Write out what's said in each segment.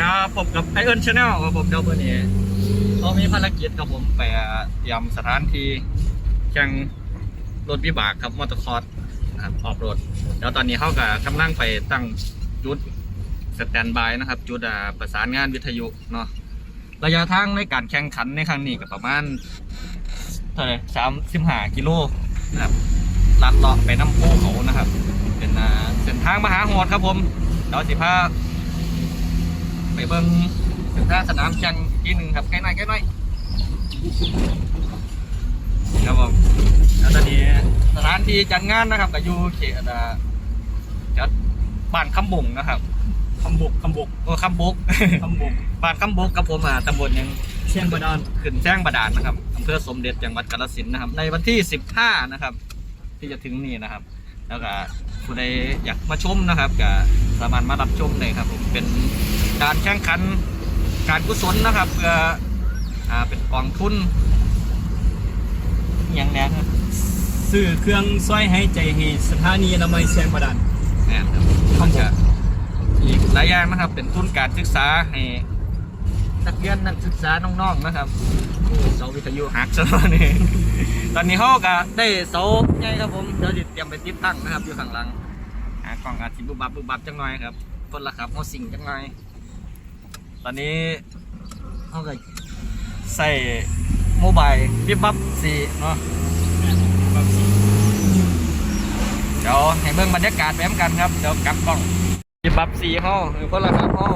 ครับผมกับไอเอิร์นชาแนลครับผมเดี๋ยววันนี้เรามีภารกิจครับผมไปเตรียมสถานที่แข่งรถวิบากครับมอเตอร์คอร์สนะครับออฟโรดเดี๋ยวตอนนี้เขากับกำลังไปตั้งจุดสแตนบายนะครับ จุดประสานงานวิทยุเนาะระยะทางในการแข่งขันในครั้งนี้ก็ประมาณเท่าไหร่สามสิบห้ากิโลนะครับลัดเลาะไปน้ำพุเขานะครับ เป็นเส้นทางมหาโหดครับผมเดี๋ยวสิพา ไปเบิ่งถึงท่าสนามแข่งทีหนึ่งครับใกล้หน่อยใกล้หน่อยครับผมแล้วตอนนี้สถานที่จัดงานนะครับก็อยู่เขตอ่าจัดบ้านคำบุงนะครับคำบกคำบกโอ้คำบุกคำบกบ้านคำบุกกับผมอ่าตำบลยังเชียงบาดาลขึ้นแจ้งบาดาลนะครับอำเภอสมเด็จจังหวัดกาฬสินธุ์นะครับ ในวันที่ 15 นะครับ ที่จะถึงนี่นะครับ แล้วก็ผู้ใดอยากมาชมนะครับก็สามารถมารับชมได้ครับ ผมเป็น การแข่งขันการกุศลนะครับ เพื่ออ่าเป็นกองทุนอหย่างแนี้ครับซื้อเครื่องซอยให้ใจให้สถานีอนามัยเชียงบาดาลแม่นครับครับผมก็อีกหลายอย่างนะครับ เป็นทุนการศึกษาให้นักเรียนนักศึกษาน้องๆนะครับโอ้เสาวิทยุหักซะแล้วนี่ตอนนี้เขาก็ได้เสาใหญ่ครับผมเดี๋ยวจะเตรียมไปติดตั้งนะครับ อยู่ข้างหลังหากล่องอาจสิบุบบับบุบบับจังหน่อยครับคนละครับเขาสิ่งจังหน่อย ตอนนี้เขาก็ใส่โมบายบิบบับสีเนาะเดี๋ยวให้เบิ่งบรรยากาศแบบกันครับ เดี๋ยวกลับกล้องบิบบับสีห้อหรือคนละครับห้อ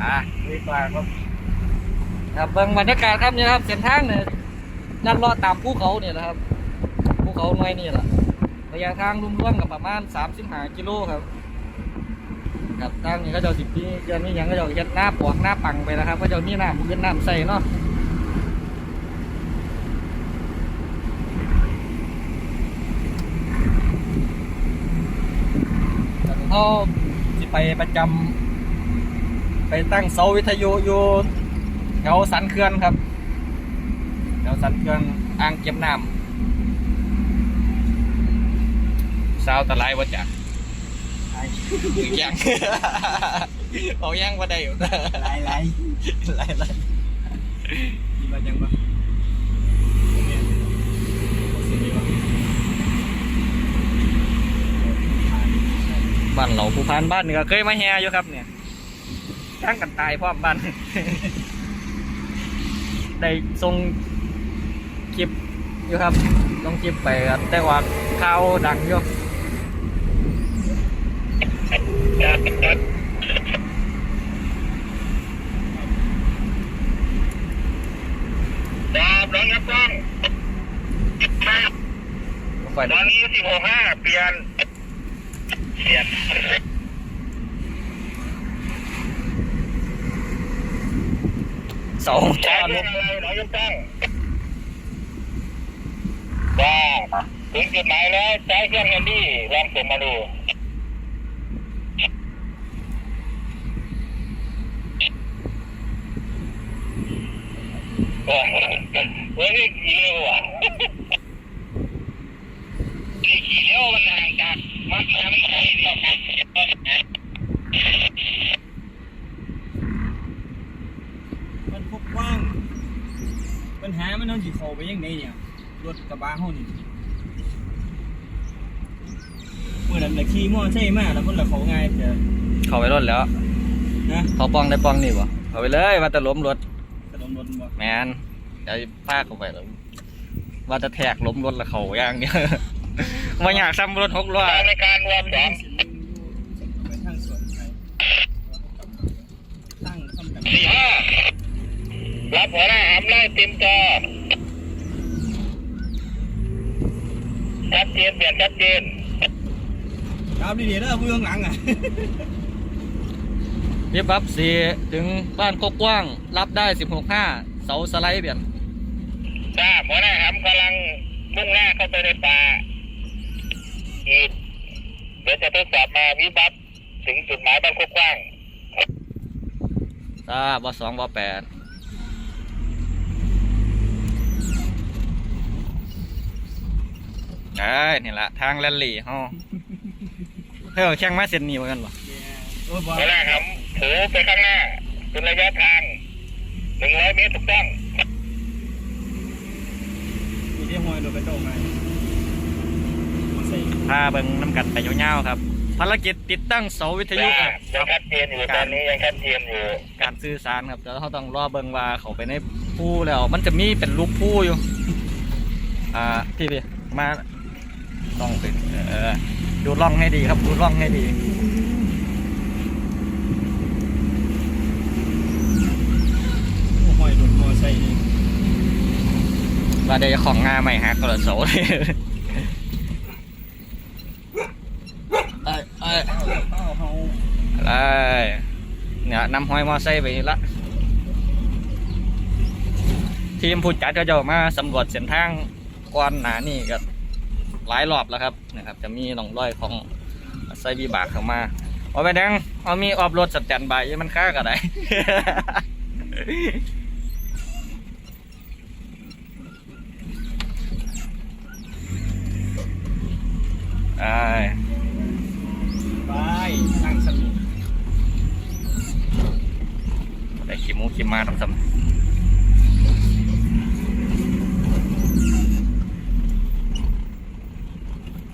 อะดีกว่าครับครับเบิ่งบรรยากาศครับนี่ครับเส้นทางเนี่ยนัดเลาะตามภูเขาเนี่ยนะครับภูเขาหน่อยนี่แหละระยะทางรวมๆกับประมาณ 35 กิโลครับ ครับทางนี้ก็จะสิบปีเดือนนี้ยังก็จะเฮ็ดหน้าปวกหน้าปังไปนะครับ ก็จะมีน้ำเวียดนามใส่เนาะเขาสิไปประจำไปตั้งเสาวิทยุอยู่แถวสันเขื่อนครับแถวสันเขื่อนอ่างเก็บน้ำสาวตะไลวะจัก อีกอยังเอายังว่าได้อยู่หลายหลายหลายหลายมีบายังปะเนี่ยสิ่งนี้วะบ้านเราผู้พานบ้านเหนือเคยมาแฮอยู่ครับเนี่ยทั้งกันตายพร้อมบ้านได้ส่งคลิปอยู่ครับลงคลิปไปครับแต่ว่าข่าวดังอยู่ ดาบน้องยับกล้องฝ่ายตอนนี้สิบหกห้าเปลี่ยน เปลี่ยนเสาจใช้อเครรื่องถอะไรน้องยับกล้องว่าถึงจุดหมายแล้วใช้เครื่องแฮนดี้ลองส่งมาดู โอ้โหเฮ้ยนี่ขี่เร็วอะนี่ขี่เร็วมันห่างจากมัดน้ำไทยเดียวกันมันพบกว้าง ปัญหามันต้องจีเขาไปยังไงเนี่ย รถกระบะห้องนี่เมื่อนั้นน่ะขี่มอใช่มากแล้วมันละเขาง่ายแต่เข้าไปรถแล้วนะเขาปองได้ปองนี่บ่เข้าไปเลยว่าจะล้มรถก ระโดดรถบ่แมนเดี๋ยวพาเข้าไปแล้วว่าจะแทกล้มรถแล้วเขาอย่างเดียวมาอยากซ้ำรถหกล้อในการรวมสองไปทางสวนไทยตั้งทำกันสี่ห้ารับหัวหน้าหำไล่เต็มจอชัดเจนเปลี่ยนชัดเจนครับดีๆแล้วผู้ข้างหลังอะ รีบรับสี่ถึงบ้านโคกกว้าง รับได้สิบหกห้าเสาสไลด์เปลี่ยนทราบหัวหน้าหำกำลังมุ่งหน้าเข้าไปในป่าอีกเดี๋ยวจะทดสอบมาวิบัติถึงจุดหมายบ้านโคกกว้างทราบว่าสองว่าแปดเอ้ยนี่ละทางแลนลี่เฮาเฮ้ยแข่งมาเส้นนี้เหมือนกันบ่ Yeah. โอ้ยบอหัวหน้าครั บถูไปข้างหน้าเป็นระยะทางหนึ่งร้อยเมตรถูกต้องมีที่ห้อยโดนกระจกมามาใส่พาเบิ่งน้ำกันไปยาวๆครับ ภารกิจติดตั้งเสาวิทยุครับยังชัดเจนอยู่ตอนนี้ยังชัดเจนอยู่ การสื่อสารครับแล้วเขาต้องรอเบิ่งว่าเขาไปในผู้แล้ว มันจะมีเป็นรูปผู้อยู่ อ่าพี่พี่มาต้องไปเออดูร่องให้ดีครับ ดูร่องให้ดี ห้อยโดนมอใส่นี่ ว่าเดี๋ยวจะของงาใหม่ฮักก็เลยโสเลยเอ้ยเอ้ยเอ้าเฮาอะไรเนี่ยนำห้อยมอไซค์ไปนี่ละทีมผู้จัดก็จะมาสำรวจเส้นทางก่อนหนานี่ก็หลายรอบแล้วครับนะครับ จะมีหนองรอยของไซบีบากเข้ามาเอาไปดังเอามีออบรถสแตนบายอยังมันค่าก็ได้ ไอ้ ไปนั่งสนุก ได้ขี้ห มูขี้มาทำซ้ำ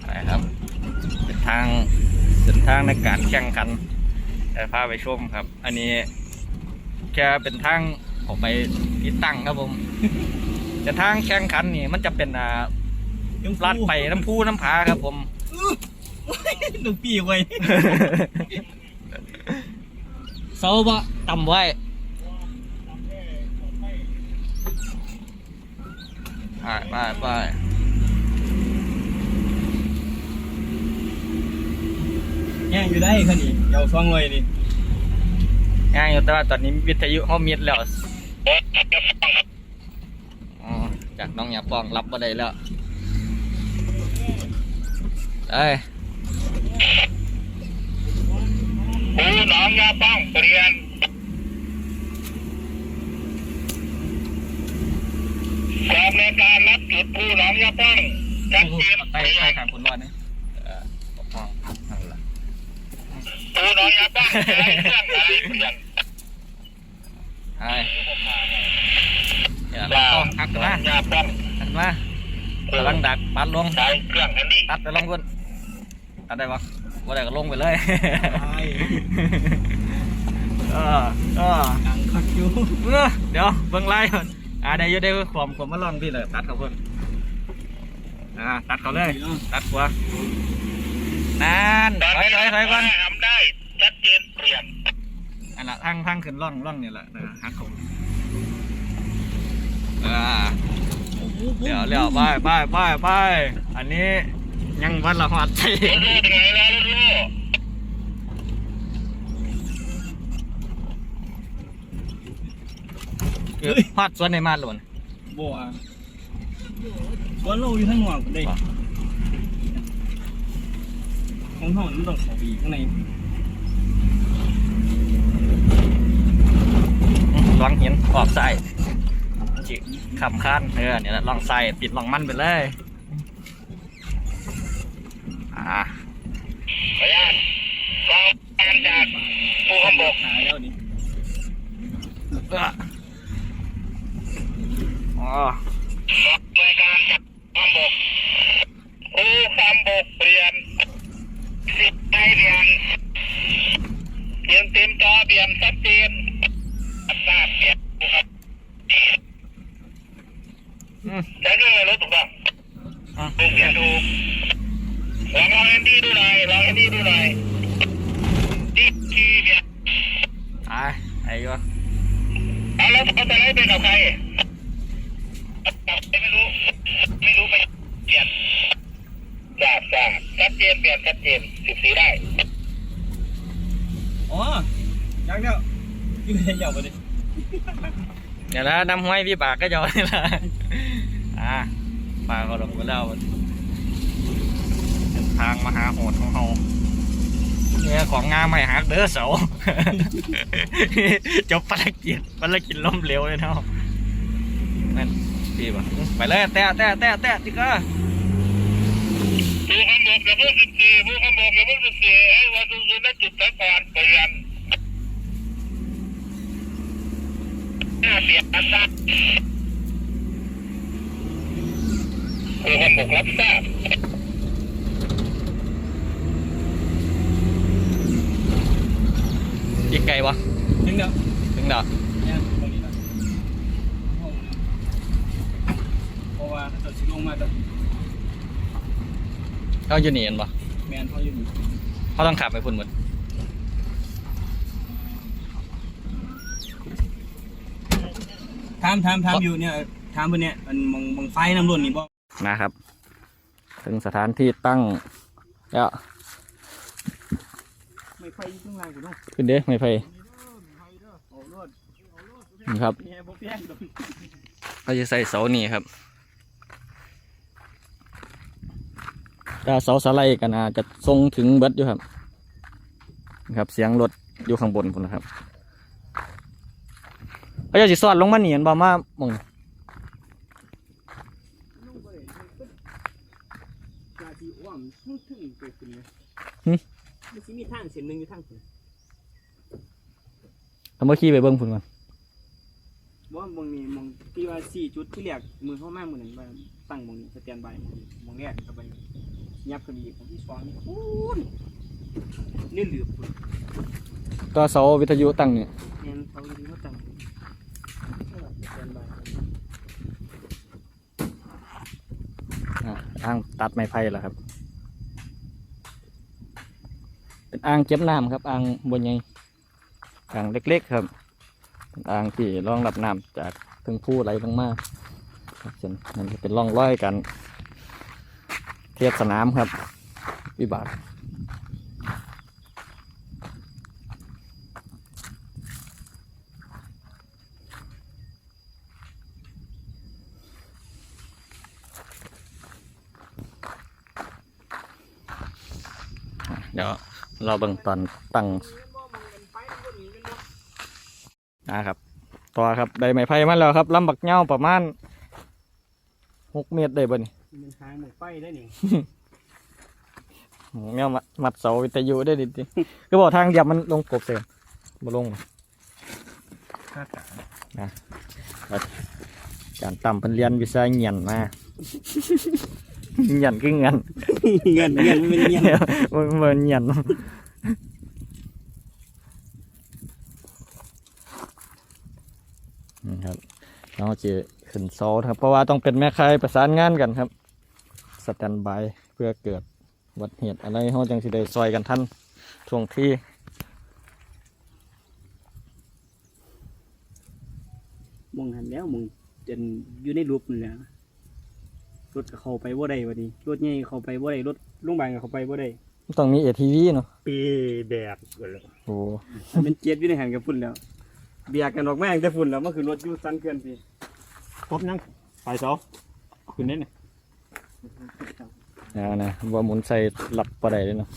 ไปครับ เป็นทางเป็นทางในการแข่งขันแต่พาไปชมครับ อันนี้แค่เป็นทางผมไปติดตั้งครับผม แต่ทางแข่งขันนี่มันจะเป็นอ่ายังลาดไปน้ำพูน้ำผาครับ ผมลูกปีไว้เสาบะต่ำไว้ไปไปไป แย่งอยู่ได้คันนี้เดี๋ยวซองไว้นี่ง่ายอยู่แต่ว่าตอนนี้วิทยุเขามีดแล้วโอ๊ยจะฟังอ๋อจากน้องหยาปองรับมาได้แล้วเอ้ยภูหนองยาป้องเปลี่ยนสอบในการรับจุดภูหนองยาป้องชัดเจนไปเปลี่ไปยนทางคุณรอดนี่เออปกป้องนั่นแหละ ภูหนองยาป้องใช้เครื่องอะไรเปลี่ยนไอ้เดี๋ยวว่าเราหักหนมาองยาป้องหักมากำลังดักปัดลงใช้เครื่องอันนี้ตัดไปลงคุณตัดได้ปะว่าได้ก็ลงไปเลยเออเออดังคักอยู่เออเดี๋ยวเบิ่งไล่ก่อนอ่าได้อยูได้ความความมาลองพี่เลยตัดเขาเพิ่นอ่าตัดเขาเลย ตัดหัวนั่นตอนถอยถอยถอยก่อน ชัดเจนเปลี่ยนอันละทางทางขึ้นร่องร่องนี่แหละนะฮักเขาอ่าเดี๋ยวเดี๋ยวไปไปไปไปอันนี้ยังวันละหัดใจรถลูกถึงไหนแล้วรถลูกหัดสวนในมาหล่นบ่อะสวนโลอยู่ข้างนอกได้อ๋อของห้องมันต้องเข้าไปอีกข้างใน ลองเห็นออกใส่จิขำคันเออเนี่ยละลองใส่ปิดลองมันไปเลยอ่าขออนุญาตกองการจากภูเขาบกหายแล้วนี่เอออ๋อหน่วยการจากภูเขบกภูคำบกเปลี่ยนสิบไอเบียนเปลี่ยนเต็มจอเบียนชัดเจนทราบเปลี่ยนครับ อืม ใช้เครื่องอะไรรถถูกต้องอะถูกเขียนถูกลองลองแอนดี้ดูหน่อยลองแอนดี้ดูหน่อยดีคีเบียนตายไอ้วะเอาแล้วเอาแต่ไหนเป็นกับใครไม่รู้ ไม่รู้ไปเปลี่ยนทราบทราบชัดเจนเปลี่ยนชัดเจนสิบสีได้อ๋อยังแล้วอยู่ในเหยาบ่ดิเดี๋ยวแล้วน้ำห้อยพี่ปากก็จะเอานี่ละ อะปลาก็ลงไปแล้วเดินทางมาหาโหดของเราเนี่ยของงามไม่หักเด้อเสาจบภารกิจภารกิจล้มเหลวเลยเนาะนั่นพี่บ่ไปเลยแต่แต่แต่แต่ที่ก็ดูคำบอกอว่าเพิ่งสิบสี่ดูคำบอกอย่าเพิ่งสิบสี่ไอ้วันดูได้จุดสายผ่านเปลี่ยนหน้าเสียตา บครูความบกรับทราบอีกไกลวะ ถึงแล้วถึงเด้อเนี่ยตรงนี้นะห้องนะเพราะว่าถ้าเกิดสิลงมาจะเขาอยู่นี่เห็นปะแมนเขาอยู่นี่เขาต้องขับไปพุ่นหมดถามถามถามอยู่เนี่ยถามเพิ่นเนี่ยมันมองมองไฟน้ำล้นนี่บ่ นะครับ ถึงสถานที่ตั้งแล้วไม่ไฟอยู่ข้างล่างกูเนาะขึ้นเด้ไม่ไฟเอารถนี่ครับเนี่ยบ่แพงดอกเขาจะใส่เสานี่ครับถ้าเสาสไลด์กันอาจจะทรงถึงเบิดอยู่ครับนะครับเสียงรถอยู่ข้างบนพุ่นนะครับเขาจะสิสอดลงมาหนีนบ่มาหมอง ลงไปเลยกาที่อ้อ มทึ่งทึ่งไปขึ้นเลยมันสิมีทางเส้นหนึงอยู่ทางขึ้นทำเมื่อขี่ไปเบิ้งพุ่นก่อนบ่ว่าบางนี้มองที่ว่าสี่จุดที่แรกมือเข้ามามือนั้นว่าตั้งมองนี้สแตนบายมองแรกก็ไปยับขึ้นอีกของที่สองนี่โอ้ยนี่เหลือบพุ่นก็เสาวิทยุตั้งเนี่ยแม่นเขาดีเขาตั้งสแตนบายอะอ่างตัดไม้ไผ่แล้วครับ เป็นอ่างเก็บน้ำครับอ่างบนใหญ่อ่างเล็ก ๆ ครับเป็นอ่างที่รองรับน้ำจากถึงผู้ไหลลงมาครับส่นนั่นจะเป็นร่องร้อยกัน เทียบสนามครับ วิบากเดี๋ยว เราเบิ่งตอนตั้งนะครับต่อครับได้ไม้ไผ่มาแล้วครับลำบักเหง้าประมาณหกเมตรได้บ่นี่มันหางหมกไฟได้นี่แมวมัดมัดเสาวิทยุได้ดิดิคือบอกทางเดียบมันลงกบเสียมาลงค่ากะการต่ำเป็นเรียนวิชาเงียนมาเงียนคือเงิน เงินเงินมันเป็นเงินมันเหมือนเงียนนี่ครับเราจะขึ้นเสาครับ เพราะว่าต้องเป็นแม่ค้ายประสานงานกันครับ สแตนบายเพื่อเกิดอุบัติเหตุอะไรเขาจังสิได้ซอยกันทันช่วงที่มองหันแล้วมองจนอยู่ในรูปนี่แหละ รถก็เข้าไปบ่ได้บัดนี้รถใหญ่เข้าไปบ่ได้รถโรงพยาบาลก็เข้าไปบ่ได้ต้องมีเอทีวีเนาะปีแบกกันแล้วโอ้มันเจ็บอยู่ในหันกับฝุ่นแล้วเบียกกันออกมาตั้งแต่ฝุ่นแล้วมันคือรถอยู่สั้นเกินพี่ครบยังไปเสาขึ้นได้เนี่ยนะนะว่าหมุนใส่หลับปะไดเลยเนาะ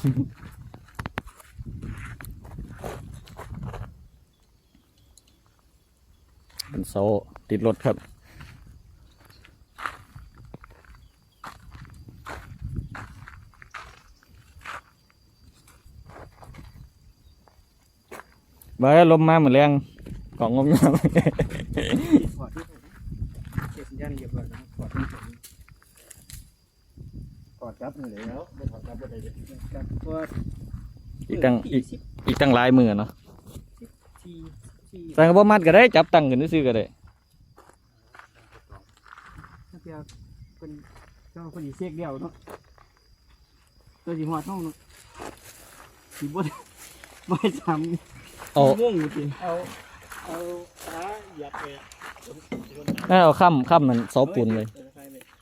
เป็นโซ่ติดรถครับ มาลมมาเหมือนแรงกล่องงมงามถอดที่เก็บสัญญาณเรียบร้อยแล้วถอดที่กอดจับนี่แล้วไม่ถอดจับก็ได้เลยกับตัวอีกตั้งอีกอีกตั้งหลายมือเนาะทีทีแต่ก็บ่มัดก็ได้ จับตั้งกันซื้อก็ได้นักเรียนเป็นเจ้าคนอีเสกเดียวเนาะตัวสีหัวท้องเนาะสีบดไม่ทำ เอาม่วงจริงเอาเอาขาหยัดไปน่าเอาค่ำค่ำมันเสาปูนเลย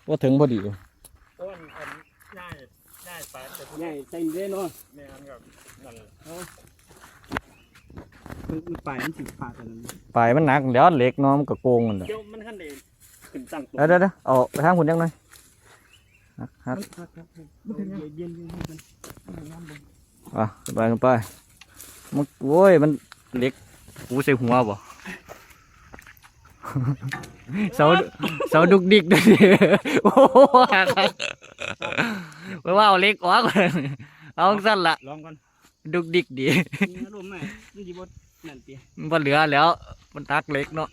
ว่าถึงพอดีอยู่ต้นอันง่ายง่ายไปแต่ทุกใหญ่ใส่ได้เนาะแม่นกับนั่นแหละมันมันปลายมันสิขาดกันนั้นปลายมันหนักแล้วเหล็กเน้อมนก็โกงมันเด้อเดี๋ยวมันขั้นเดขึ้นตั้งตัวเดี๋ยวเดี๋ยวเดี๋ยวเอาไปทางคุณยังหน่อยฮักฮักมันถึงเย็นเย็นเย็นอะไปกันไป มันโว้ยมันเหล็กกูใส่หัวบ่เสาเสาดุกดิกด้วยดิโอ้โหหักหักไปว่าเอาเหล็กออกก่อนเอาสั้นละลองก่อนดุกดิกดีมีอารมณ์ไหมนี่จีบดนั่นตีมันบ่เหลือแล้ว มันตักเหล็กเนาะ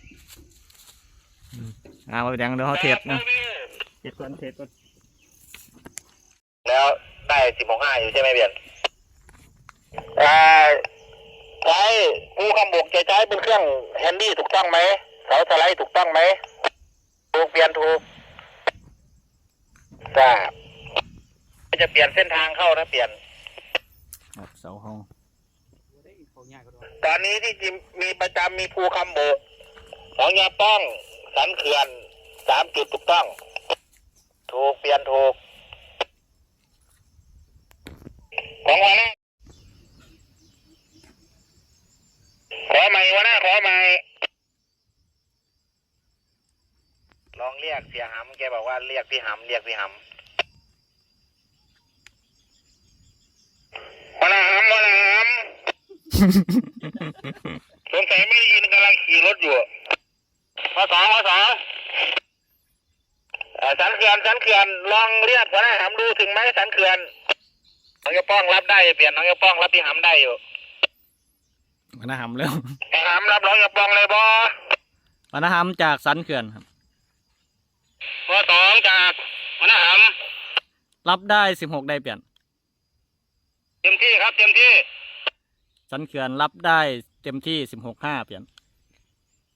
อ่ามาแดงเดี๋ยวเขาเทสนะเจ็ดก่อนเจ็ดก่อนแล้วได้สิบหกห้าอยู่ใช่ไหมเบียนอ่า ใช้ผู้คำบกจะใช้เป็นเครื่องแฮนดี้ถูกต้องไหมเสาสไลด์ถูกต้องไหมถูกเปลี่ยนถูกทราบจะเปลี่ยนเส้นทางเข้านะเปลี่ยนครับเสาห้องเขายากก็ได้ตอนนี้ที่จิมมีประจำมีภูคำโบกหนองยาป้องสันเขื่อนสามจุดถูกต้อง ถูกเปลี่ยนถูกของวันนะ ขอใหม่วันนะขอใหม่ลองเรียกเสียหำแกบอกว่าเรียกพี่หำเรียกพี่หำวันนะหำวันนะหำสงสัยไม่ได้ยินกำลังขี่รถอยู่มาสองมาสองเอ่อสันเขื่อนสันเขื่อนลองเรียกหัวหน้าหำดูถึงไหมสันเขื่อนน้องยาป้องรับได้เปลี่ยนน้องยาป้องรับพี่หำได้อยู่ มานาหำแล้วไอ้หำรับน้องยาป้องเลยบอมานาหำจากสันเขื่อนครับมาสองจากหัวหน้าหรับได้สิบหกได้เปลี่ยนำเต็มที่ครับ เต็มที่ สันเขื่อนรับได้เต็มที่สิบหกห้าเปลี่ยน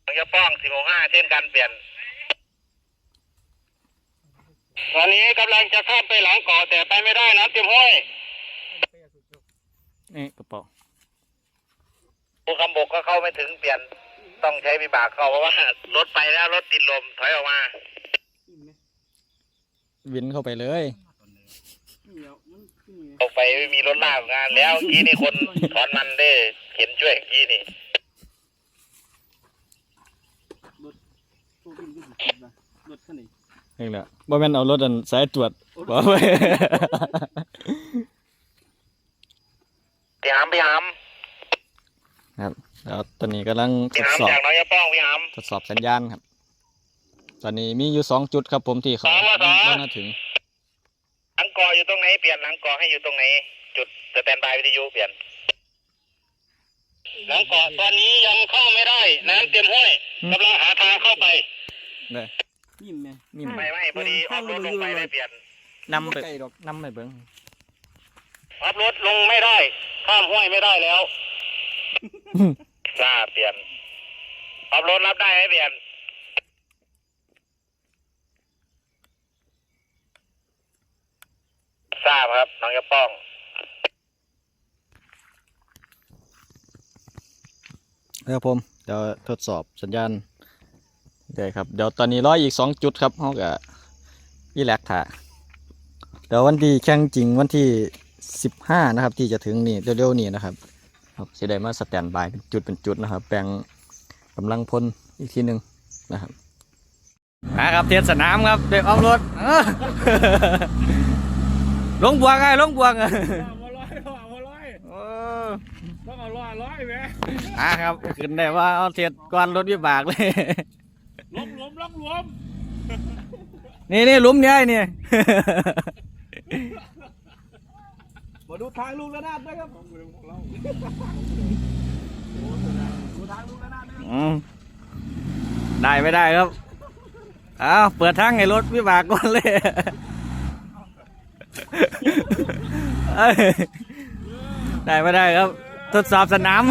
น้องยาป้องสิบหกห้าเช่นกันเปลี่ยนตอนนี้กำลังจะข้ามไปหลังเกาะแต่ไปไม่ได้น้ำเต็มห้วยนี่กระเป๋า ผู้คำบกก็เข้าไม่ถึงเปลี่ยนต้องใช้วิบากเข้าเพราะว่ารถไปแล้วรถติดลมถอยออกมาอิ่มไหมวินเข้าไปเลยนี่แล้วมันขึ้นไงออกไปไม่มีรถลากงาน แล้วกี้นี่คนถอนมันได้เข็นช่วยกี้นี่ตัวบินก็สิบนะรถคันไหนนี่แหละบ่แม่นเอารถอันสายตรวจบ่ไปพี่หามพี่หาม ครับแล้วตอนนี้กำลังทพี่ดหามสอบจากน้องยาป้องพี่หามทดสอบสัญญาณครับ ตอนนี้มีอยู่สองจุดครับผมที่เขาสองละสองว่าน่าถึง หลังกออยู่ตรงไหนเปลี่ยนหลังกอให้อยู่ตรงไหน จุดสแตนบายวิทยุเปลี่ยน หลังกอตอนนี้ยังเข้าไม่ได้ น้ำเต็มห้วยกำลังหาทางเข้าไปเลยยิ้มไหมนี่ไม่ไม่พอดีออฟรถลงไปไม่เปลี่ยนนำไปไกลดอกนำไปเบิ้งออฟรถลงไม่ได้ ข้ามห้วยไม่ได้แล้ว ทราบเปลี่ยนออฟรถรับได้ไหมเปลี่ยนทราบครับน้องยาป้องครับผม เดี๋ยวทดสอบสัญญาณได้ครับ เดี๋ยวตอนนี้ร้อยอีกสองจุดครับเขากับยี่แลกถ่าเดี๋ยววันที่แข่งจริงวันที่สิบห้านะครับ ที่จะถึงนี่เร็วๆนี้นะครับ ครับจะได้มาสแตนบายเป็นจุดเป็นจุดนะครับแบ่งกำลังพลอีกทีหนึ่งนะครับนะครับเทียนสนามครับเด็กออฟรถลงบวงไงลงบวงเอาร้อยเอาร้อยเออต้องเอาร้อยร้อยไหมอะครับขึ้นได้ว่าเอาเทียนก่อนรถวิบากเลยล้มล้มล็อกล้มนี่นี่หลุมเนี้ยไอ้นี่ มาดูทางลูกระนาดด้วยครับดูทางลูกระนาดด้วยอืมได้ไม่ได้ครับเอาวเปิดทางให้รถวิบากก่อนเลยเอ้ยได้ไม่ได้ครับ ทดสอบสนาม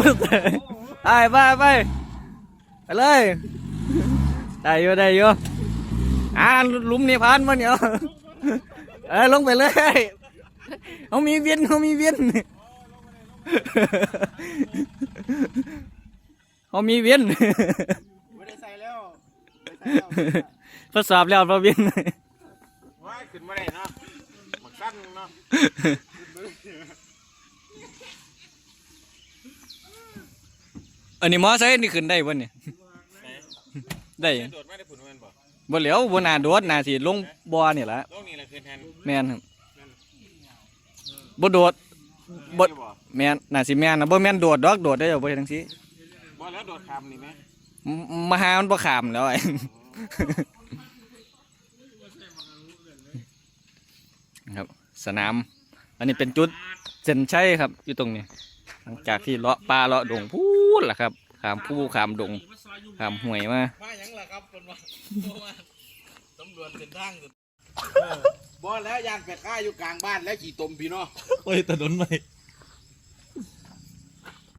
ไปไปไปไปเลย ได้อยู่ได้อยู่อ่าหลุมนี่ผ่านมาเนี่ยเออลงไปเลย เขามีเวียนเขามีเวียนเขามีเวียนไม่ได้ใส่แล้วไม่ใส่แล้วทดสอบแล้วเราเวียนว้ายขึ้นมาได้เนาะหมักสั้นเนาะอันนี้มอไซค์นี่ขึ้นได้บ่เนี่ยได้โดดไม่ได้ผุนมันบ่บ่เหลียวบ่น่าโดดน่าสิลงบ่อนี่ล่ะโลกนี้แหละคืนแทนแม่นครับ บ่โดดบ่บ่แม่นน่าสิแม่นนะบ่แม่นโดดดอกโดดได้อบ่เฮ็ดจังซี่บ่แล้วโดดคำนี่ไหมมมาหามันบ่ข้ามแล้วไอ้ครับสนาม อันนี้เป็นจุดเส้นชัยครับ อยู่ตรงนี้ หลังจากที่เลาะป่าเลาะดงพูดล่ะครับขามผู้ขามดงขามห่วยมามาหยังล่ะครับคนว่าเพราะว่าตำรวจเส้นทางสุด บ่แล้วยานไปฆ่าอยู่กลางบ้านแล้วขี่ตมพี่เนาะโอ้ยถนนใหม่